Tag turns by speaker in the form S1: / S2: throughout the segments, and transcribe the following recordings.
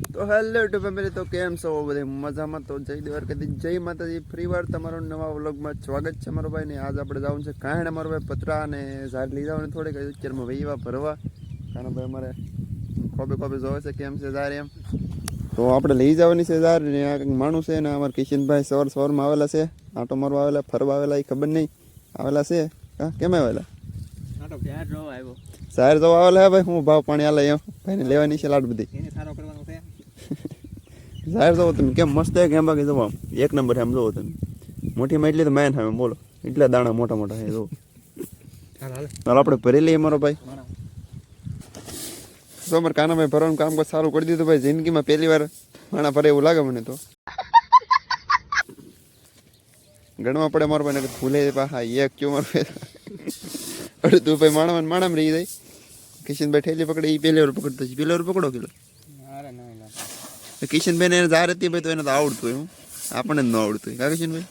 S1: તો hello two family તો કેમ છો? બધે મજામાં તો જય દ્વારકાથી જય માતાજી. ફ્રી વાર તમારો નવા વ્લોગમાં સ્વાગત છે મારો ભાઈ ને. આજ આપણે જવાનું છે કાંઈ અમારો ભાઈ પતરા અને ઝાડ લઈ જવાનું થોડીક. અત્યારમાં વહીવા ભરવા. કારણ ભાઈ અમારે ખોબે ખોબે જોવે છે કેમ છે ઝાર એમ. તો આપણે લઈ જવાની છે ઝાર ને આ કંઈક માણું છે ને અમારા કિશનભાઈ સવાર સવારમાં આવેલા છે. આટો મારવા આવેલા ફરવા આવેલા એ ખબર નહીં. આવેલા છે. હા કેમ આવેલા?
S2: નાટો ક્યાં જ નવો આવ્યો.
S1: સાહેર તો આવેલા હે ભાઈ? હું ભાવ પાણી આલે એમ. ભાઈને લેવાની છે લાડ બધી. સાહેબ જોવો તમે કેમ મસ્ત છે કેમ બાકી જવા. એક નંબર આમ જોવો તમે. મોટી માં એટલી તો મેન હવે બોલો. એટલા દાણા મોટા મોટા છે જો
S2: હાલ હાલ.
S1: ચાલો આપણે ભરી લઈએ મારો ભાઈ.
S2: મારા.
S1: તો અમારે કાનાભાઈ ભરવાનું કામ કોઈ સારું કરી દીધું ભાઈ. જિંદગીમાં પહેલી વાર માણા ભરે એવું લાગે મને તો. ગણવા પડે મારો ભાઈ ભૂલે પાછા. એક કયો મારો અરે તું ભાઈ માણવા માણામાં રહી જાય. કિશનભાઈ ઠેલી પકડે એ પહેલી વાર પકડતો છે. પહેલી વાર પકડો કિલો
S2: અરે ના.
S1: કિશનભાઈને એને જાહેર હતી ભાઈ તો એને તો આવડતું એવું આપણને ન આવડતું. કા કિશનભાઈ?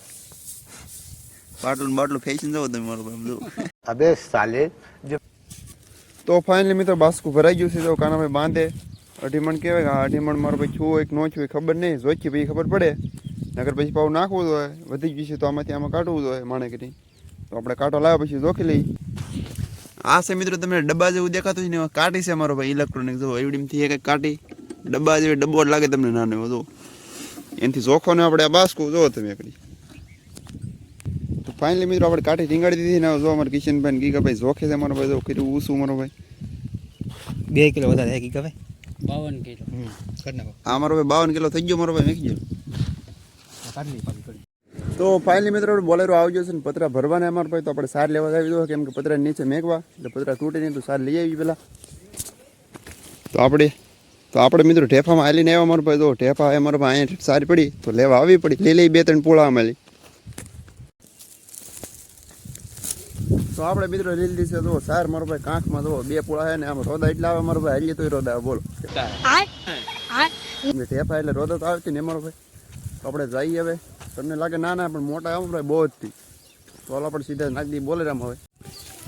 S1: પાટલું બાટલું ફેંચીને જવો તમે મારો ભાઈ
S3: અબે સાલે
S1: તો ફાઇનલી મિત્રો બાસ્કું ભરાઈ ગયું છે તો કાનાભાઈ બાંધે. અઢી મણ કહેવાય કે અઢી મણ મારો ભાઈ છું એક નો છું ખબર નહીં. જોઈતી પછી ખબર પડે. નગર પછી પાવ નાખવું જ હોય. વધી ગયું છે તો આમાંથી આમાં કાઢવું જ હોય માણે કરી તો આપણે કાંટો લાવ્યા પછી જોખી લઈએ. આ છે મિત્રો તમને ડબ્બા જેવું દેખાતું છે ને કાઢી છે મારો ભાઈ ઇલેક્ટ્રોનિક જો એવડીમથી એક કાઢી ડબ્બા જેવી ડબ્બો લાગે તમને નાનો જો એનાથી જોખો ને આપણે આ બાસ્કુ જો તમે એકડી તો ફાઇનલી મિત્રો આપણે કાઠી રીંગાડી દીધી ને જો અમારે કિશનભાઈ ને ગીગા ભાઈ જોખે છે મારો ભાઈ જો કર્યું ઊસું મારો ભાઈ.
S2: બે કિલો વધારે એક કવે બાવન કિલો. હા
S1: આ મારો ભાઈ બાવન કિલો થઈ ગયો મારો ભાઈ મેકી ગયો. તો ફાઇનલી મિત્રો બોલેરો આવજો છે ને પતરા ભરવાના અમારા ભાઈ તો આપણે સાર લેવા આવી દો કેમ કે પતરા નીચે મેકવા એટલે પતરા તૂટે નહીં તો સાર લઈ આવી પેલા. તો આપણે તો આપણે મિત્રો ઢેફામાં હાલીને આવ્યા મારો ભાઈ તો ઢેફા એ મારો ભાઈ અહીંયા સારી પડી તો લેવા આવી પડી. લઈ લઈ બે ત્રણ પોળા મળી તો આપણે મિત્રો લીલ દિવસે છે તો સાર મારો ભાઈ કાંખમાં તો બે પોળા છે ને આમ રોદા એટલા આવે મારો ભાઈ. હાલીએ તોય રોદા આવે બોલો. એટલે ઢેફા એટલે રોદા તો આવતી ને મારો ભાઈ. તો આપણે જઈએ હવે. તમને લાગે ના ના પણ મોટા આમ ભાઈ બહુ જ થી. તો આપણે સીધા નાખી દઈએ બોલેરામ હવે.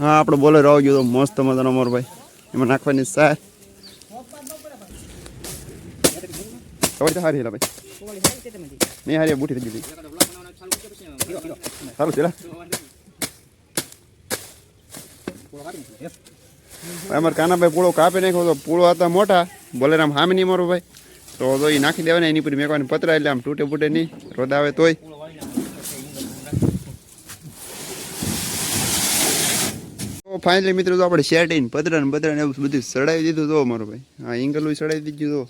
S1: હા આપણે બોલેરો આવી ગયો તો મસ્ત મજાનો અમારો ભાઈ. એમાં નાખવાની સાર. ખબર તો હારી હેલા ભાઈ. નહીં હારી બુઠી થઈ ગઈ સારું છે અમારે કાનાભાઈ પૂળો કાપી નાખ્યો તો પૂળો હતા મોટા. બોલેરામ હામે નહીં મારો ભાઈ. તો તો એ નાખી દેવાના, એની પૂરી મેકવાની પતરા એટલે આમ તૂટે ફૂટે નહીં. રોદ આવે તોય. ફાઇનલી મિત્રો તો આપણે શેર્ટીને પતરા ને પતરા ને એવું બધું સડાવી દીધું તો મારો ભાઈ. હા ઇંગલું સડાવી દીધું તો.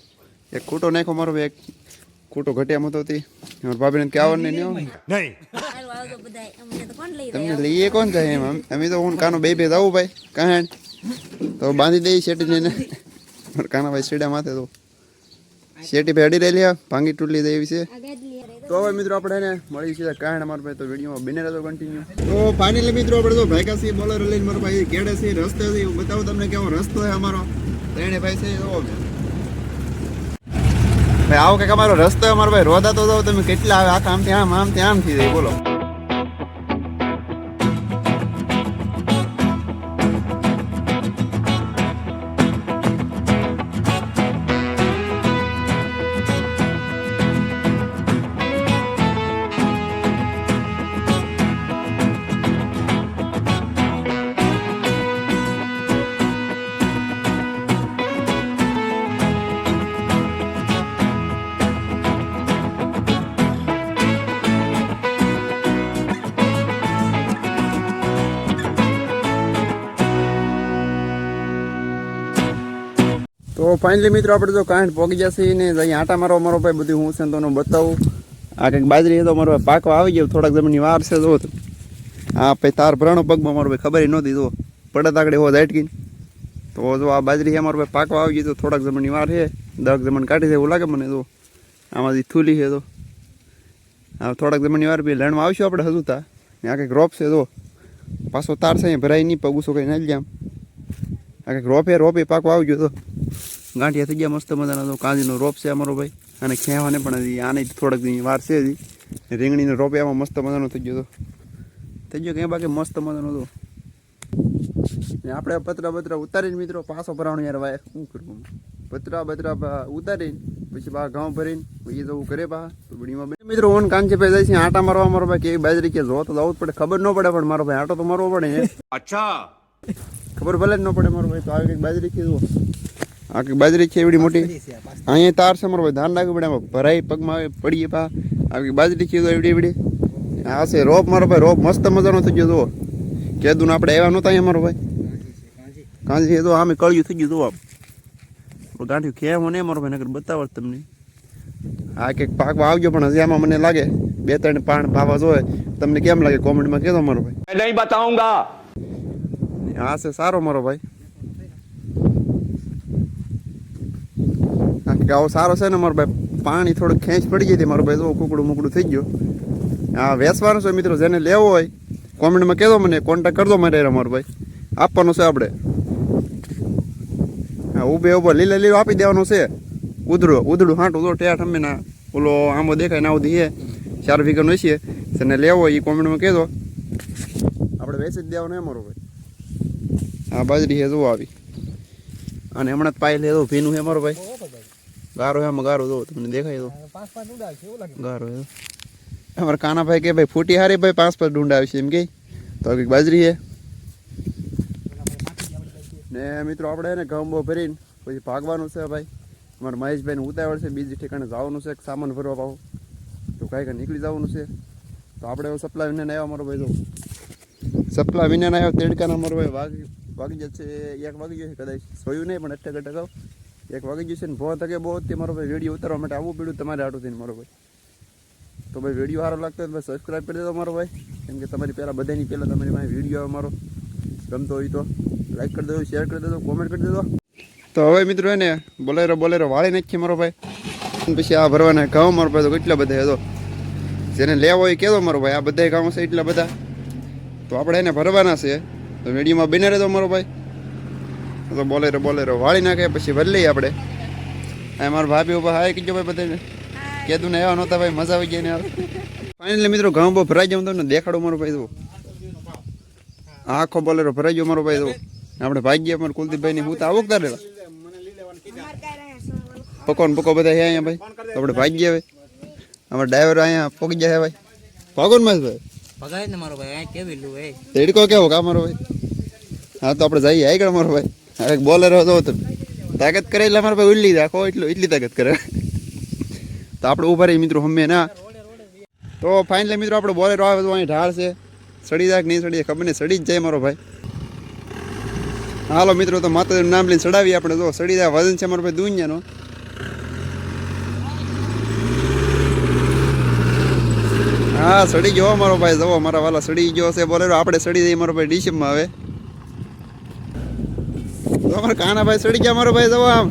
S1: એક ખૂટો નાખ્યો મારો એક ખૂટો ઘટિયા મતો હતી. મારા ભાભીને કહેવાનું નહીં નહીં.
S4: લઈ
S1: તમને લઈએ કોણ જાય એમ? અમ- તો હું કાનો બે બે જવું ભાઈ. કાંઈ તો બાંધી દઈ શેટીને એને કાના ભાઈ સીડા માથે તો. શેટી ભાઈ અડી રહેલી આ ભાંગી તૂટલી દેવી છે. તો હવે મિત્રો આપણે એને મળી છે કારણ અમારા ભાઈ તો વિડીયોમાં બને રહેતો કન્ટિન્યુ તો ફાઇનલી મિત્રો આપણે તો ભાઈ કાસી બોલર લઈને મારો ભાઈ કેડે છે રસ્તે છે હું બતાવું તમને કેવો રસ્તો છે અમારો. ત્રણે ભાઈ છે તો આવો કંઈક અમારો રસ્તો, અમારો ભાઈ રોદા તો જાઓ તમે કેટલા આવે આખા ત્યાં આમ ત્યાં આમ થઈ જાય બોલો. તો ફાઇનલી મિત્રો આપણે તો કાંઈ પોગી જશે ને અહીં આટા મારો મારો ભાઈ બધું હું છે ને બતાવું. આ કંઈક બાજરી તો મારો ભાઈ પાકવા આવી ગયો, થોડાક જમીનની વાર છે જો. આ પછી તાર ભરાણો પગમાં મારો ભાઈ ખબર ન દીધો પડત આગળ એવો ઝાટકીને. તો જો આ બાજરી છે મારો ભાઈ પાકવા આવી ગઈ તો થોડાક જમીનની વાર છે. દસ જમીન કાઢી છે એવું લાગે મને તો આમાંથી થૂલી છે તો આ થોડાક જમીનની વાર બી લણમાં આવશું આપણે હજુતા ને આ કંઈક રોપ છે તો પાછો તાર છે ભરાય નહીં, પગુસો કંઈ નાખી જામ આ કંઈક રોપે રોપે પાકવા આવી ગયો તો. ગાંઠિયા થઈ ગયા મસ્ત મજાના. તો કાંજીનો રોપ છે અમારો ભાઈ. અને ખેવાને પણ હજી આને થોડાક વાર છે હજી. રીંગણીનો રોપ એમાં મસ્ત મજાનો થઈ ગયો હતો થઈ ગયો કે બાકી મસ્ત મજાનો હતો આપણે પતરા બતરા ઉતારીને મિત્રો પાછો ભરાણું યાર વાય શું કરવું પતરા બતરા ઉતારીને પછી બા ગાઉં ભરીને પછી જવું ઘરે બા બડીમાં મિત્રો ઓન કાન છે જાય છે આટા મારવા મારો ભાઈ કેવી બાજરી કે જો તો જવું પડે. ખબર ન પડે પણ મારો ભાઈ આટો તો મારવો પડે
S3: અચ્છા.
S1: ખબર ભલે જ ન પડે મારો ભાઈ તો આવી બાજરી કીધું આખી બાજરી છે એવડી મોટી? અહીંયા તાર સમર હોય ધાન લાગે પડે આમાં ભરાય પગમાં આવે પડીએ પા. આખી બાજરી છે એવડી એવડી હા છે રોપ મારો ભાઈ રોપ મસ્ત મજાનો થઈ ગયો જુઓ. કેદું આપણે આવ્યા નહોતા અહીંયા મારો ભાઈ. કાંજી તો આમે કળિયું થઈ ગયું જુઓ આપ ગાંઠિયું ખેવું નહીં મારો ભાઈ નગર બતાવો તમને. આ કંઈક પાકવા આવજો પણ હજી આમાં મને લાગે બે ત્રણ પાણ ભાવા જોવે. તમને કેમ લાગે? કોમેન્ટમાં કહેજો મારો ભાઈ.
S3: નહીં બતાવુંગા.
S1: હા છે સારો મારો ભાઈ. કે આવો સારો છે ને, મારો ભાઈ પાણી થોડું ખેંચ પડી ગઈ હતી. મારો ભાઈ તો કુકડું મુકડું થઈ ગયું. આ વેસવાનો છે મિત્રો, જેને લેવો હોય કોમેન્ટમાં કહેજો મને કોન્ટેક કરજો મારે મારો ભાઈ. આપવાનો છે આપણે. હા ઊભે ઊભો, લીલે લીલો આપી દેવાનો છે. ઉધડો, ઉધડું હાંટું તો ટેઠ અમે ના ઓલો આંબો દેખાય ના ઉધી ચાર વીઘાનો છે જેને લેવો એ કોમેન્ટમાં કહેજો. આપણે વેચી જ દેવાનો છે મારો ભાઈ. હા બાજરી છે જુઓ આવી. અને હમણાં જ પાય લે ભીનું છે મારો ભાઈ. ગારો એમ ગારો જો તમને દેખાય તો.
S2: પાંચ પાંચ ઉડા છે એવું લાગે.
S1: ગારો એ અમારા કાનાભાઈ કે ભાઈ ફૂટી હારી ભાઈ પાંચ પાંચ ડુંડા આવશે એમ કે. તો કંઈક બાજરી છે. ને મિત્રો આપણે એને ઘઉં બહુ ભરીને પછી ભાગવાનું છે ભાઈ. અમારે મહેશભાઈને ઉતાવળ છે બીજી ઠેકાણે જવાનું છે સામાન ભરવા પાવું તો કાંઈ કાંઈ નીકળી જવાનું છે. તો આપણે હવે સપ્લાય વિને આવ્યા અમારો ભાઈ જો સપ્લાય વિને આવ્યો તેડકાના અમારો ભાઈ વાગી વાગી જશે એક વાગી જશે કદાચ. સોયું નહીં પણ અટક અટક આવ એક વાગી જશે ને ભો તકે બહુ તે મારો ભાઈ વીડિયો ઉતારવા માટે આવવું પડ્યું તમારે આટું થઈને મારો ભાઈ. તો ભાઈ વીડિયો સારો લાગતો હોય તો ભાઈ સબસ્ક્રાઈબ કરી દેજો મારો ભાઈ. કેમ કે તમારી પહેલાં બધાની પહેલાં તમારી પાસે વીડિયો આવે મારો. ગમતો હોય તો લાઈક કરી દેજો શેર કરી દેજો કોમેન્ટ કરી દેજો. તો હવે મિત્રો એને બોલેરો બોલેરો વાળી નાખીએ મારો ભાઈ. પછી આ ભરવાના ઘઉં મારો ભાઈ તો કેટલા બધા હતો જેને લેવો હોય કહેતો મારો ભાઈ, આ બધા ઘઉં છે એટલા બધા. તો આપણે એને ભરવાના છે. તો વિડીયોમાં બને રહેતો મારો ભાઈ. તો બોલેરો બોલેરો. વાળી નાખે પછી ભરી લઈએ આપણે. મારા ભાભી ઊભા. હાય કીધું ભાઈ બધાને. કેદું ને એવા નહોતા ભાઈ મજા આવી ગઈ ને ફાઇનલી મિત્રો ઘઉં બહુ ભરાઈ જાઉં તમને. દેખાડો મારો ભાઈ તો. આખો બોલેરો ભરાઈ ગયો મારો ભાઈ દો આપણે ભાગ્ય અમારે કુલદીપભાઈ ની હું તો આવું કર
S4: અમાર કાંઈ રહ્યા શું બોલો?
S1: પકો ને પકો બધા અહીંયા ભાઈ. તો આપણે ભાગ્ય ભાઈ અમારા ડ્રાઈવર અહીંયા પોકી જાય ભાઈ. ભાગો ને ભાઈ.
S2: ભગાય ને મારો ભાઈ. આ કેવી લુ ભાઈ
S1: તેડકો કેવો કા મારો ભાઈ? હા તો આપણે જઈએ. આગળ મારો ભાઈ? એક બોલર હતો તો તાકાત કરે એટલે મારો ભાઈ ઉલ્લી રાખો, એટલું એટલી તાકાત કરે. તો આપણે ઊભા રહી મિત્રો હમે, ના? તો ફાઇનલી મિત્રો આપણે બોલેરો આવે તો અહીં ઢાળ છે. સડી જાય નહીં સડી ખબર નહીં, સડી જ જાય મારો ભાઈ. હાલો મિત્રો, તો માતાજીનું નામ લઈને ચડાવીએ આપણે. જો, સડી જાય, વજન છે મારો ભાઈ દુનિયાનો. હા, સડી ગયો મારો ભાઈ. જવો મારા વાલા સડી ગયો છે બોલેરો. આપણે સડી જઈએ મારો ભાઈ ડીશમાં આવે તો અમારા કાનાભાઈ સડી ગયા, મારો ભાઈ જવો આમ.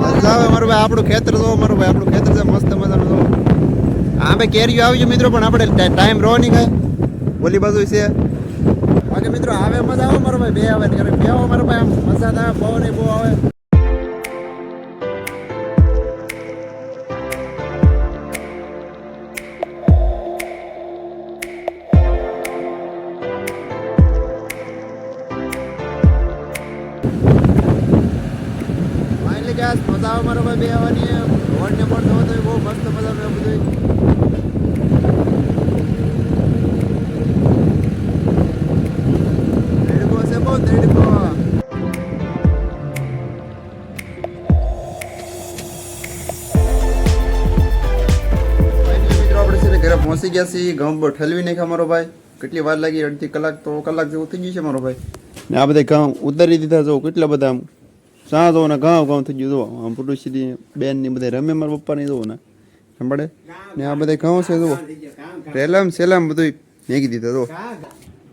S1: મજા આવે, મારો ભાઈ આપણું ખેતર જોવો, મારો ભાઈ આપણું ખેતર છે, મસ્ત મજાનું જોવો. હા, ભાઈ કેરીઓ આવી ગયો મિત્રો, પણ આપણે ટાઈમ રહો નહીં કાંઈ. ઓલી બાજુ છે. બાકી મિત્રો, આવે મજા આવે, મારો ભાઈ બે આવે બે આવે મારો ભાઈ આમ. મજા આવે પવન બહુ આવે. ગેસ મજા આવે ભાઈ, બે રોડ પણ થવો તો બહુ મસ્ત મજા એવું બધું છે બહુ ઘરે પહોંચી ગયા છીએ. ઘઉં ઠલવી નાખ્યા મારો ભાઈ. કેટલી વાર લાગી અડધી કલાક તો કલાક જેવું થઈ ગયું છે મારો ભાઈ. ને આ બધા ઘઉં ઉતારી દીધા જો કેટલા બધા ત્યાં જોવો ને ગાંવ ગાંવ થઈ ગયું. જોવો આમ પુરુષી બેનની બધા રમે મારા પપ્પાની જોવો ને. સાંભળે? ને આ બધા ગાંવ છે જોવો રેલમ સેલમ બધું ભેગી દીધા જો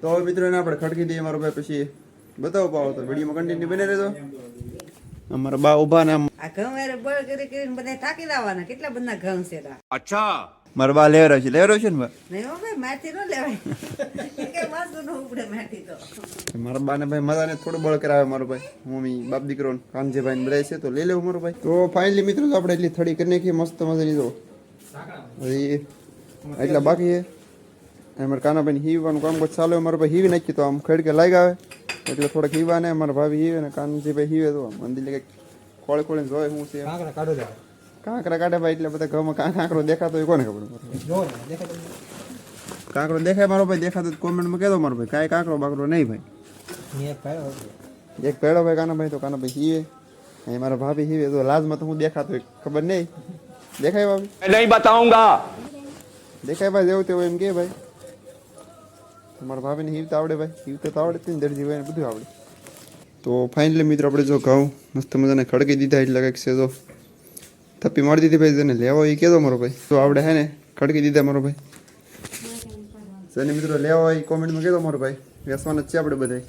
S1: તો હવે મિત્રો એને આપણે ખડકી દઈએ મારો ભાઈ પછી. બતાવો પાવો તો વિડીયોમાં કન્ટિન્યુ બને રહેજો. અમારા બા ઊભા ને
S5: આ ઘઉં બળ કરી કરીને બધા થાકી લાવવાના કેટલા બધા ઘઉં છે
S3: અચ્છા.
S1: મારા બા લેવરો છે લેવરાવ છે ને બા?
S5: ભાઈ મારથી ન
S1: ભાઈ મજાને થોડું બળ કરાવે મારો ભાઈ. મમ્મી બાપ દીકરો કાનજી કાનજીભાઈ ને છે તો લઈ લેવું મારો ભાઈ. તો ફાઇનલી મિત્રો તો આપણે એટલી થડી કરી નાખીએ મસ્ત મજાની તો. એટલા બાકી છે. અમારે કાનાભાઈ હીવવાનું કામ ચાલુ ચાલે મારો ભાઈ હીવી નાખી તો આમ ખેડકે લાગ આવે. એટલે થોડાક હીવા ને મારા ભાભી હીવે ને કાનજીભાઈ હીવે તો મંદિર કંઈક ખોળે ખોળીને જોય હું છે.
S2: કાઢો જાવ
S1: કાંકરા કાઢે ભાઈ એટલે બધા ઘઉંમાં કાંકરો દેખાતો હોય કોને ખબર કાંકરો દેખાય મારો ભાઈ દેખાતો કોમેન્ટમાં કહેતો મારો ભાઈ કાંઈ કાંકરો બાકરો નહીં ભાઈ.
S2: એક પેડો
S1: ભાઈ કાના ભાઈ તો કાના ભાઈ હીવે. અહીં મારા ભાભી હીવે તો લાજમાં તો હું દેખાતો ખબર નહીં. દેખાય ભાભી?
S3: નહીં બતાઉંગા
S1: દેખાય ભાઈ જેવું તેવું એમ કે ભાઈ. મારા ભાભીને હીવતા આવડે ભાઈ હીવતા તો આવડે જ દરજી ભાઈ બધું આવડે. તો ફાઇનલી મિત્રો આપણે જો ઘઉં મસ્ત મજાને ખડકી દીધા એટલે કંઈક છે જો. થપ્પી મારી દીધી ભાઈ, જેને લેવો એ કહેતો મારો ભાઈ. તો આપણે હે ને, ખડકી દીધા મારો ભાઈ. જેને મિત્રો, લેવા હોય કોમેન્ટમાં કહેતો મારો ભાઈ. વેસવાના જ છે આપણે બધાય.